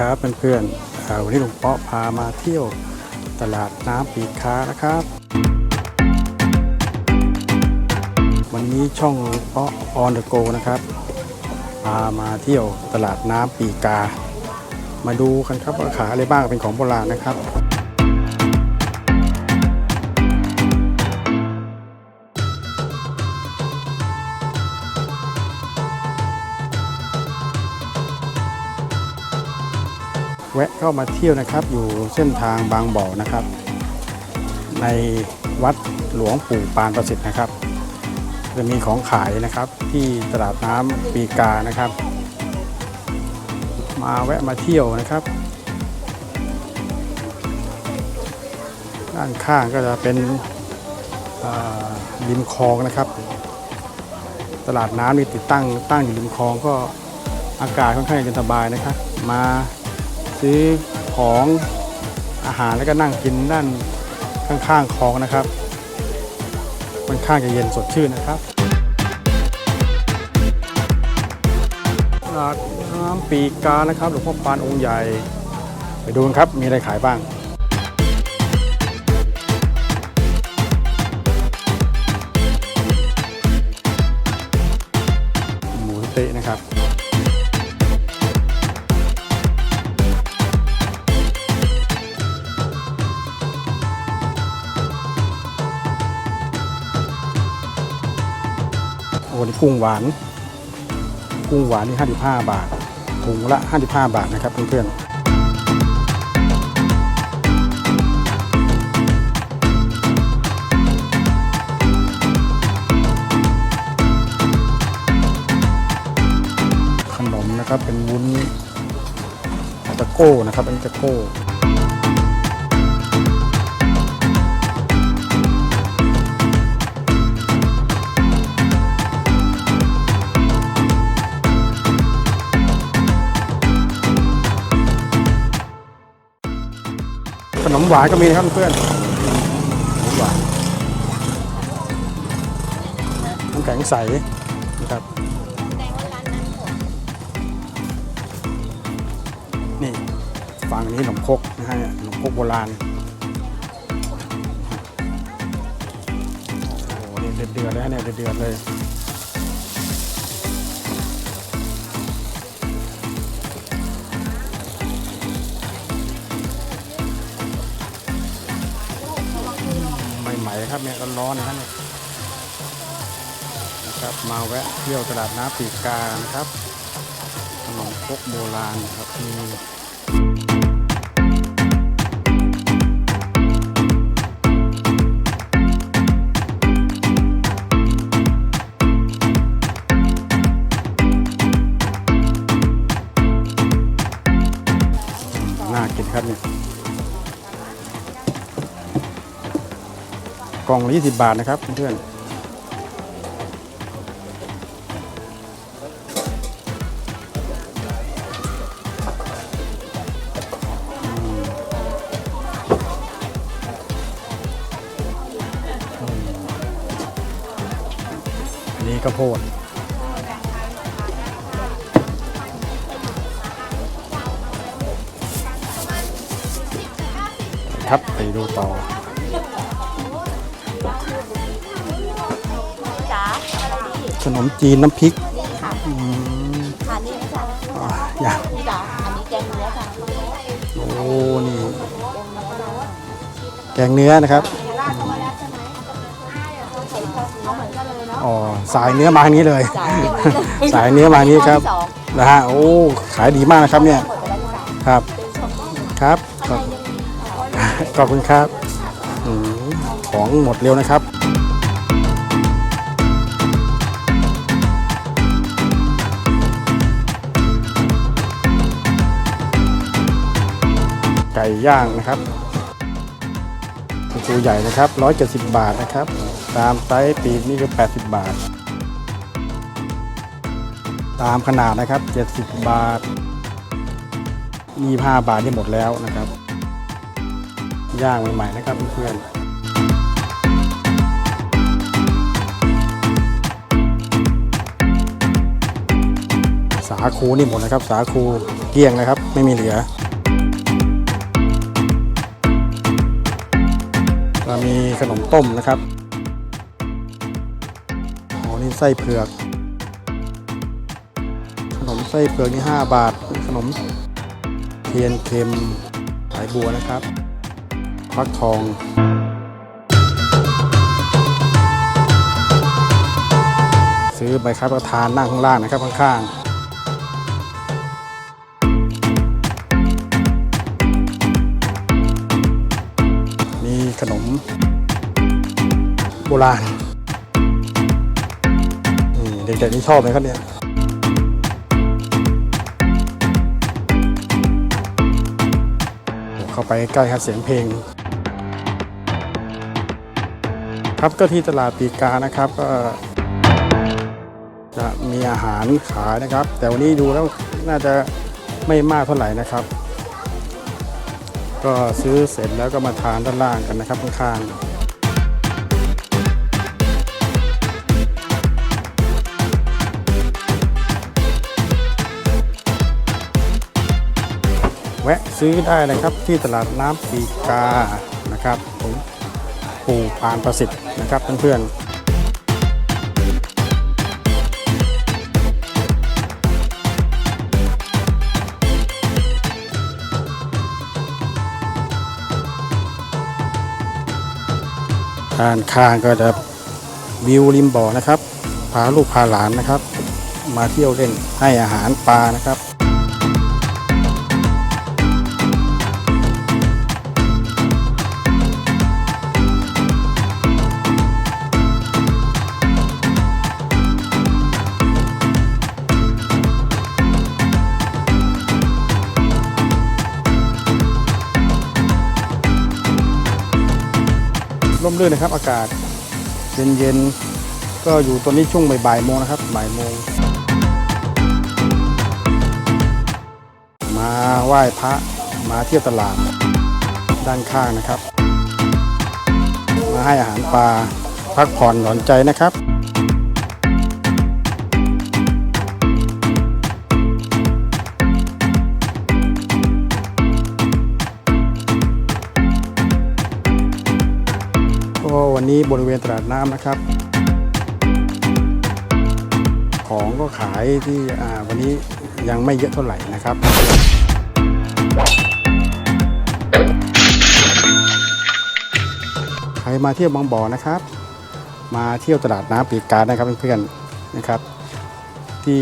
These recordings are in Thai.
ครับเพื่อนๆวันนี้หลวงเปาะพามาเที่ยวตลาดน้ำปีกค้านะครับ วันนี้ช่องหลวงเปาะออนเดอะโกนะครับพามาเที่ยวตลาดน้ำปีกา มาดูกันครับว่าขายอะไรบ้างเป็นของโบราณนะครับ วะเข้ามาเที่ยวนะครับ อยู่เส้นทางบางบ่อนะครับ ในวัดหลวงปู่ปานประสิทธิ์นะครับ จะมีของขายนะครับที่ตลาดน้ำปีกานะครับ มาแวะมาเที่ยวนะครับ ด้านข้างก็จะเป็นริมคลองนะครับ ตลาดน้ำนี่ติดตั้งตั้งอยู่ริมคลองก็อากาศค่อนข้างเย็นสบายนะครับ มา ซื้อของอาหารแล้วก็นั่งกินด้านข้างๆคลองนะครับค่อนข้างจะเย็นสดชื่นนะครับตลาดน้ำปีกานะครับหลวงพ่อปานองค์ใหญ่ ไปดูกันครับมีอะไรขายบ้างหมูสเต๊ะนะครับ โอ้นี่กุ้งหวาน กุ้งหวานนี่ 55 บาทถุงละ 55 บาทนะครับเพื่อนๆขนมนะครับเป็นวุ้นตะโก้นะครับเป็นตะโก้ ขนมหวานก็มีนะครับเพื่อนขนมหวานน้ำแข็งใสนะครับนี่ฝั่งนี้ขนมคกนะฮะขนมคกโบราณโอ้โหนี่เดือดเลยฮะเนี่ยเดือดๆเลย ม่ๆครับเนี่ยร้อนๆนะครับเนี่ยนะครับมาแวะเที่ยวตลาดน้ำปีกานะครับขนมครกโบราณนะครับมี กล่องละ20 บาทนะครับเพื่อนนนี้ก็โพดครับไปดูต่อ นมจีนน้ำพริกนี่ค่ะอืมทานนี่ไหมจ๊ะอ่าอย่างจ๋าอันนี้แกงเนื้อค่ะโอ้นี่แกงเนื้อนะครับเอาเหมือนกันเลยเนาะอ๋อสายเนื้อมาทางนี้เลยจ๋าสายเนื้อมาทางนี้ครับสองนะฮะโอ้ขายดีมากนะครับเนี่ยหมดไปแล้วจ้ะครับเป็นชมพู่ครับขอบขอบคุณครับอืมของหมดเร็วนะครับ ก่ย่างนะครับตัวใหญ่นะครับ 170 บาทนะครับ ตามไซส์ปีกนี่ก็80 บาท ตามขนาดนะครับ 70 บาท25บาทนี่หมดแล้วนะครับ ย่างใหม่ๆนะครับเพื่อนสาคูนี่หมดนะครับ สาคูเกลี้ยงนะครับ ไม่มีเหลือ มีขนมต้มนะครับโอ้นี่ไส้เผือก ขนมไส้เผือกนี่ 5 บาท ขนมเทียนเค็มสายบัวนะครับฟักทองซื้อใบครับประทานนั่งข้างล่างนะครับข้างๆ ขนมโบราณนี่เด็กๆนี่ชอบไหมครับเนี่ยเข้าไปใกล้ครับเสียงเพลง ครับก็ที่ตลาดปีกานะครับก็จะมีอาหารขายนะครับ แต่วันนี้ดูแล้วน่าจะไม่มากเท่าไหร่นะครับ ก็ซื้อเสร็จแล้วก็มาทานด้านล่างกันนะครับข้างๆแวะซื้อได้นะครับที่ตลาดน้ำปีกานะครับผมปู่ปานประสิทธิ์นะครับเพื่อนๆ ด้านข้างก็จะวิวริมบ่อนะครับ พาลูกพาหลานนะครับ มาเที่ยวเล่นให้อาหารปลานะครับ ร่มรื่นนะครับ อากาศเย็นๆก็อยู่ตอนนี้ช่วงบ่ายๆโมงนะครับบ่ายโมงมาไหว้พระมาเที่ยวตลาด ด้านข้างนะครับ มาให้อาหารปลาพักผ่อนหย่อนใจนะครับ วันนี้บริเวณตลาดน้ำนะครับ ของก็ขายที่วันนี้ยังไม่เยอะเท่าไหร่นะครับใครมาเที่ยวบางบ่อนะครับ มาเที่ยวตลาดน้ำปีการนะครับเพื่อนๆนะครับ ที่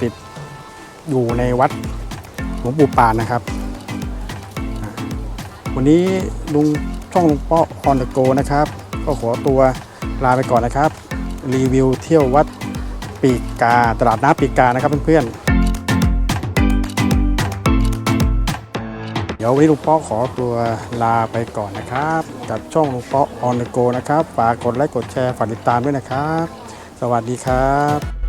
ติดอยู่ในวัดหลวงปู่ปานนะครับ วันนี้ลุงช่องลุงป้อออนเดะโกนะครับ ก็ขอตัวลาไปก่อนนะครับ รีวิวเที่ยววัดปีกาตลาดน้ำปีกานะครับเพื่อนๆ เดี๋ยววันนี้ลุงป๊อขอตัวลาไปก่อนนะครับ กับช่องลุงป๊อออนเดโกนะครับ ฝากกดไลค์กดแชร์ฝากติดตามด้วยนะครับ สวัสดีครับ